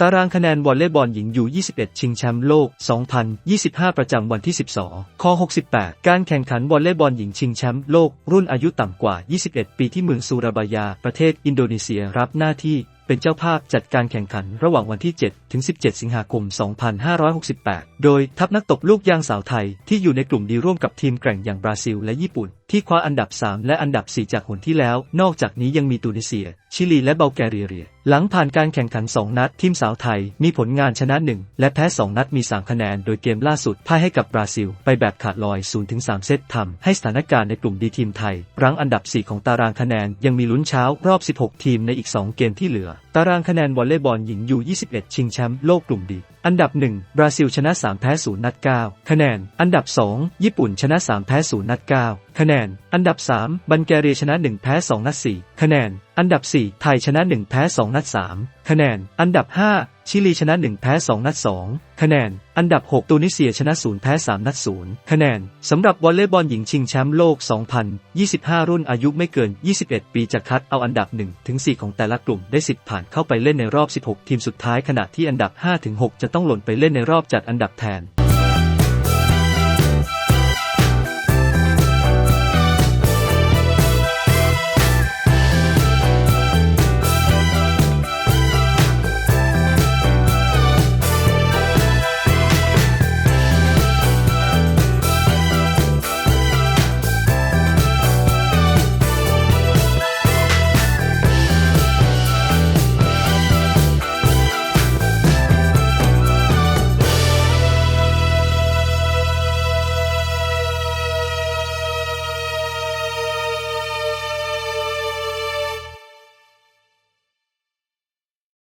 ตารางคะแนนวอลเลย์บอลหญิงยู21 ชิงแชมป์โลก 2025 ประจำวันที่ 12 ข้อ 68 การแข่งขันวอลเลย์บอลหญิงชิงแชมป์โลกรุ่นอายุต่ำกว่า 21 ปีที่เมืองซูราบายา ประเทศอินโดนีเซียรับหน้าที่เป็นเจ้าภาพจัดการแข่งขันระหว่างวันที่ 7 ถึง 17 สิงหาคม 2568 โดยทัพนักตบลูกยางสาวไทยที่อยู่ในกลุ่มดีร่วมกับทีมแกร่งอย่างบราซิลและญี่ปุ่น ที่คว้าอันดับ 3 และอันดับ 4 จากหนที่แล้ว นอกจากนี้ยังมีตูนิเซีย ชิลีและเบลแกเรีย หลังผ่านการแข่งขัน 2 นัด ทีมสาวไทยมีผลงานชนะ 1 และแพ้ 2 นัดมี 3 คะแนน โดยเกมล่าสุดพ่ายให้กับบราซิล ไปแบบขาดลอย 0-3 เซตทำให้สถานการณ์ในกลุ่มดีทีมไทยรั้งอันดับ 4 ของตารางคะแนนยังมีลุ้นเช้ารอบ 16 ทีมในอีก 2 เกมที่เหลือตารางคะแนนวอลเลย์บอลหญิงยู21 ชิงแชมป์โลกกลุ่มดี อันดับ 1 บราซิลชนะ 3 แพ้ 0 นัด 9 คะแนน อันดับ 2 ญี่ปุ่นชนะ 3 แพ้ 0 นัด 9 คะแนน อันดับ 3 บันแกเรียชนะ 1 แพ้ 2 นัด 4 คะแนน อันดับ 4 ไทยชนะ 1 แพ้ 2 นัด 3 คะแนน อันดับ 5 ชิลีชนะ 1 แพ้ 2 นัด 2 คะแนน อันดับ 6 ตูนิเซียชนะ 0 แพ้ 3 นัด 0 คะแนน สำหรับวอลเลย์บอลหญิงชิงแชมป์โลก 2025 รุ่นอายุไม่เกิน 21 ปีจะคัดเอาอันดับ 1 ถึง 4 ของแต่ละกลุ่มได้สิทธิ์ผ่านเข้าไปเล่นในรอบ 16 ทีมสุดท้ายขณะที่อันดับ 5 ถึง 6 จะต้องหล่นไปเล่นในรอบจัดอันดับแทน